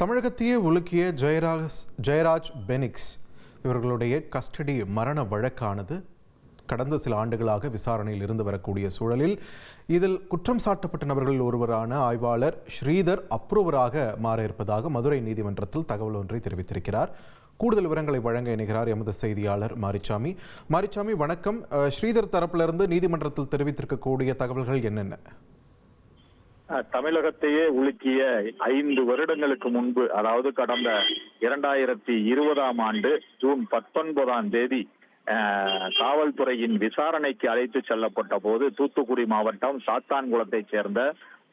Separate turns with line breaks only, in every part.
தமிழகத்தையே உலுக்கிய ஜெயராஜ் ஜெயராஜ் பெனிக்ஸ் இவர்களுடைய கஸ்டடி மரண வழக்கானது கடந்த சில ஆண்டுகளாக விசாரணையில் இருந்து வரக்கூடிய சூழலில் இதில் குற்றம் சாட்டப்பட்ட நபர்களில் ஒருவரான ஆய்வாளர் ஸ்ரீதர் அப்ரூவராக மாற இருப்பதாக மதுரை நீதிமன்றத்தில் தகவல் ஒன்றை தெரிவித்திருக்கிறார். கூடுதல் விவரங்களை வழங்க இணைகிறார் எமது செய்தியாளர் மாரிச்சாமி. மாரிச்சாமி வணக்கம். ஸ்ரீதர் தரப்பிலிருந்து நீதிமன்றத்தில் தெரிவித்திருக்கக்கூடிய தகவல்கள் என்னென்ன?
தமிழகத்தையே உலுக்கிய ஐந்து வருடங்களுக்கு முன்பு அதாவது கடந்த இரண்டாயிரத்தி இருபதாம் ஆண்டு ஜூன் பத்தொன்பதாம் தேதி காவல்துறையின் விசாரணைக்கு அழைத்து செல்லப்பட்ட போது தூத்துக்குடி மாவட்டம் சாத்தான்குளத்தைச் சேர்ந்த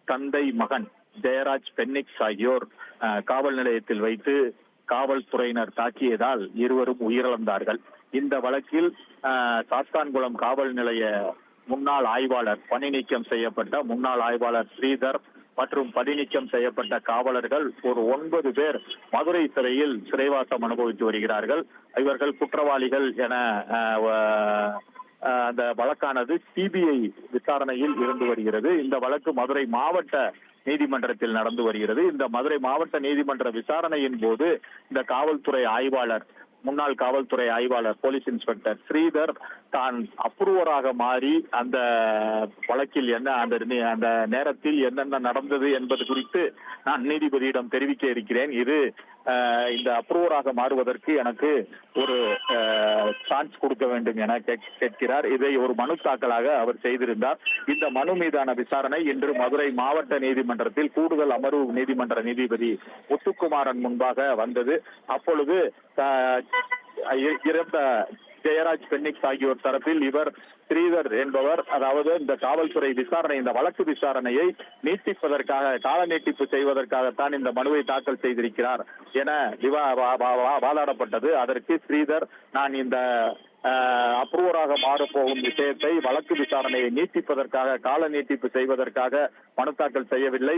தந்தை மகன் ஜெயராஜ் பென்னிக்ஸ் ஆகியோர் காவல் நிலையத்தில் வைத்து காவல்துறையினர் தாக்கியதால் இருவரும் உயிரிழந்தார்கள். இந்த வழக்கில் சாத்தான்குளம் காவல் நிலைய முன்னாள் ஆய்வாளர் பணி நீக்கம் செய்யப்பட்ட முன்னாள் ஆய்வாளர் ஸ்ரீதர் மற்றும் பணி நீக்கம் செய்யப்பட்ட காவலர்கள் ஒரு ஒன்பது பேர் மதுரை சிறையில் சிறைவாசம் அனுபவித்து வருகிறார்கள். இவர்கள் குற்றவாளிகள் என அஹ், அந்த வழக்கானது சிபிஐ விசாரணையில் இருந்து வருகிறது. இந்த வழக்கு மதுரை மாவட்ட நீதிமன்றத்தில் நடந்து வருகிறது. இந்த மதுரை மாவட்ட நீதிமன்ற விசாரணையின் போது இந்த காவல்துறை ஆய்வாளர் முன்னாள் காவல்துறை ஆய்வாளர் போலீஸ் இன்ஸ்பெக்டர் ஸ்ரீதர் தான் அப்ரூவராக மாறி அந்த வழக்கில் என்ன அந்த அந்த நேரத்தில் என்னென்ன நடந்தது என்பது குறித்து நான் நீதிபதியிடம் தெரிவிக்க இருக்கிறேன். இது இந்த அப்ரூவராக மாறுவதற்கு எனக்கு ஒரு சான்ஸ் கொடுக்க வேண்டும் என கேட்கிறார். இதை ஒரு மனு தாக்கலாக அவர் செய்திருந்தார். இந்த மனு மீதான விசாரணை இன்று மதுரை மாவட்ட நீதிமன்றத்தில் கூடுதல் அமர்வு நீதிமன்ற நீதிபதி முத்துக்குமாரன் முன்பாக வந்தது. அப்பொழுது இறந்த ஜெயராஜ் பென்னிக்ஸ் ஆகியோர் தரப்பில் இவர் ஸ்ரீதர் என்பவர் அதாவது இந்த காவல்துறை விசாரணை இந்த வழக்கு விசாரணையை நீட்டிப்பதற்காக கால நீட்டிப்பு செய்வதற்காகத்தான் இந்த மனுவை தாக்கல் செய்திருக்கிறார் என வா- வா- வாதாடப்பட்டது. அதற்கு ஸ்ரீதர் நான் இந்த அப்ரூவராக மாறப்போகும் விஷயத்தை வழக்கு விசாரணையை நீட்டிப்பதற்காக கால நீட்டிப்பு செய்வதற்காக மனு தாக்கல் செய்யவில்லை.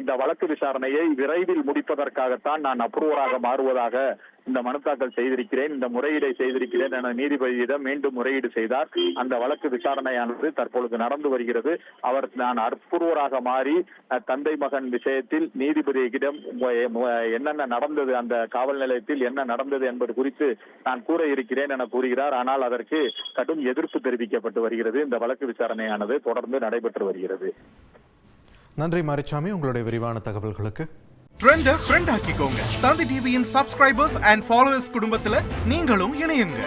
இந்த வழக்கு விசாரணையை விரைவில் முடிப்பதற்காகத்தான் நான் அப்ரூவராக மாறுவதாக இந்த மனு தாக்கல் செய்திருக்கிறேன். இந்த முறையீடை செய்திருக்கிறேன் என நீதிபதியிடம் மீண்டும் முறையீடு செய்தார். அந்த வழக்கு விசாரணையானது தற்பொழுது நடந்து வருகிறது. அவர் நான் அற்புருவராக மாறி தந்தை மகன் விஷயத்தில் நீதிபதியிடம் என்னென்ன நடந்தது அந்த காவல் நிலையத்தில் என்ன நடந்தது என்பது குறித்து நான் கூற இருக்கிறேன் என கூறுகிறார். ஆனால் அதற்கு கடும் எதிர்ப்பு தெரிவிக்கப்பட்டு வருகிறது. இந்த வழக்கு விசாரணையானது தொடர்ந்து நடைபெற்று வருகிறது.
நன்றி மாரிச்சாமி உங்களுடைய விரிவான தகவல்களுக்கு.
ட்ரெண்ட ஃப்ரெண்ட் ஆக்கிக்கோங்க. தந்தி டிவியின் சப்ஸ்கிரைபர்ஸ் அண்ட் ஃபாலோவர்ஸ் குடும்பத்துல நீங்களும் இணையுங்க.